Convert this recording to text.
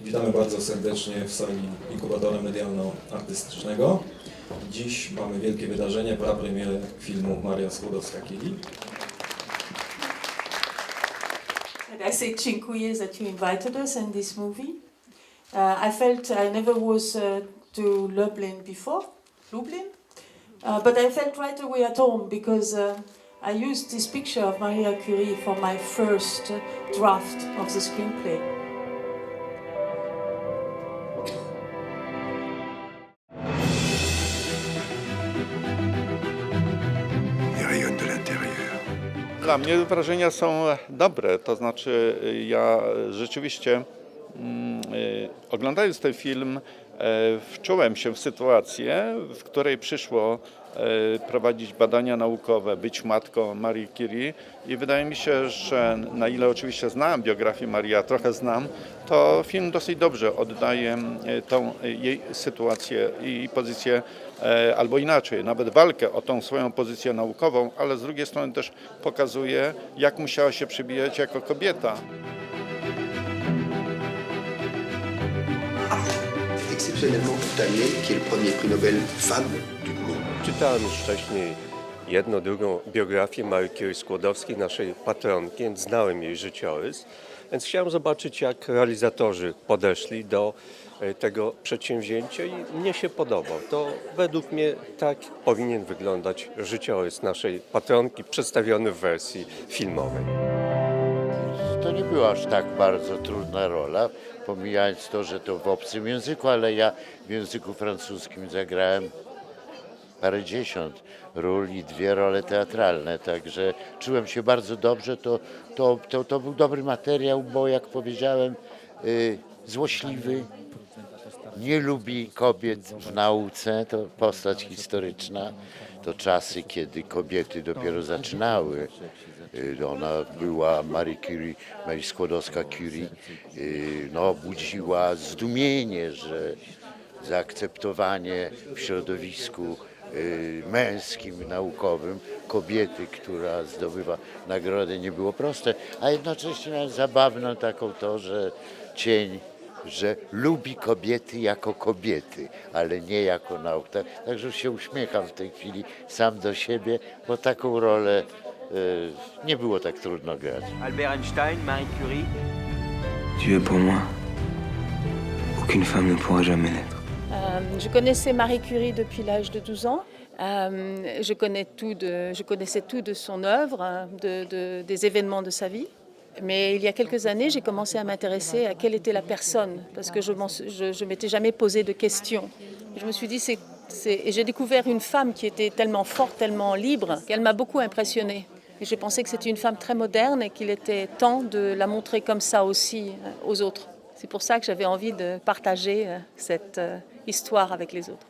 Witamy bardzo serdecznie w sali inkubatora medialno-artystycznego. Dziś mamy wielkie wydarzenie, prapremierę filmu Maria Skłodowska-Curie. I say dziękuję that you invited us in this movie. Uh, I felt I never was uh, to Lublin before, Lublin, uh, but I felt right away at home because uh, i used this picture of Maria Curie for my first uh, draft of the screenplay. Dla mnie wrażenia są dobre, to znaczy ja rzeczywiście mm, y, oglądając ten film e, wczułem się w sytuację, w której przyszło e, prowadzić badania naukowe, być matką Marii Curie i wydaje mi się, że na ile oczywiście znałem biografię Marii, a trochę znam, to film dosyć dobrze oddaje e, tą e, jej sytuację i pozycję e, albo inaczej, nawet walkę o tą swoją pozycję naukową, ale z drugiej strony też pokazuje, jak musiała się przybijać jako kobieta. Exceptionnellement cette année, qui est le premier prix Nobel femme. Czytałem już wcześniej jedną, drugą biografię Marii Curie Skłodowskiej, naszej patronki, więc znałem jej życiorys. Więc chciałem zobaczyć, jak realizatorzy podeszli do e, tego przedsięwzięcia i mnie się podobał. To według mnie tak powinien wyglądać życiorys naszej patronki przedstawiony w wersji filmowej. To nie była aż tak bardzo trudna rola, pomijając to, że to w obcym języku, ale ja w języku francuskim zagrałem parędziesiąt ról i dwie role teatralne, także czułem się bardzo dobrze. To, to, to, to był dobry materiał, bo jak powiedziałem, y, złośliwy, nie lubi kobiet w nauce, to postać historyczna. To czasy, kiedy kobiety dopiero zaczynały. Y, Ona była Marie Curie, Marie Skłodowska-Curie, y, no, budziła zdumienie, że zaakceptowanie w środowisku męskim, naukowym kobiety, która zdobywa nagrodę nie było proste, a jednocześnie miałem zabawną taką to, że cień że lubi kobiety jako kobiety, ale nie jako naukę. Tak, Także się uśmiecham w tej chwili sam do siebie, bo taką rolę y, nie było tak trudno grać. Albert Einstein, Marie Curie. Es pour moi. Aucune femme ne pourra jamais l'être. Je connaissais Marie Curie depuis l'âge de 12 ans. Euh, je, je connaissais tout de son œuvre, hein, de- de- des événements de sa vie. Mais il y a quelques années, j'ai commencé à m'intéresser à quelle était la personne, parce que je ne m'étais jamais posé de questions. Je me suis dit, et j'ai découvert une femme qui était tellement forte, tellement libre, qu'elle m'a beaucoup impressionnée. Et j'ai pensé que c'était une femme très moderne et qu'il était temps de la montrer comme ça aussi euh, aux autres. C'est pour ça que j'avais envie de partager euh, cette euh, histoire avec les autres.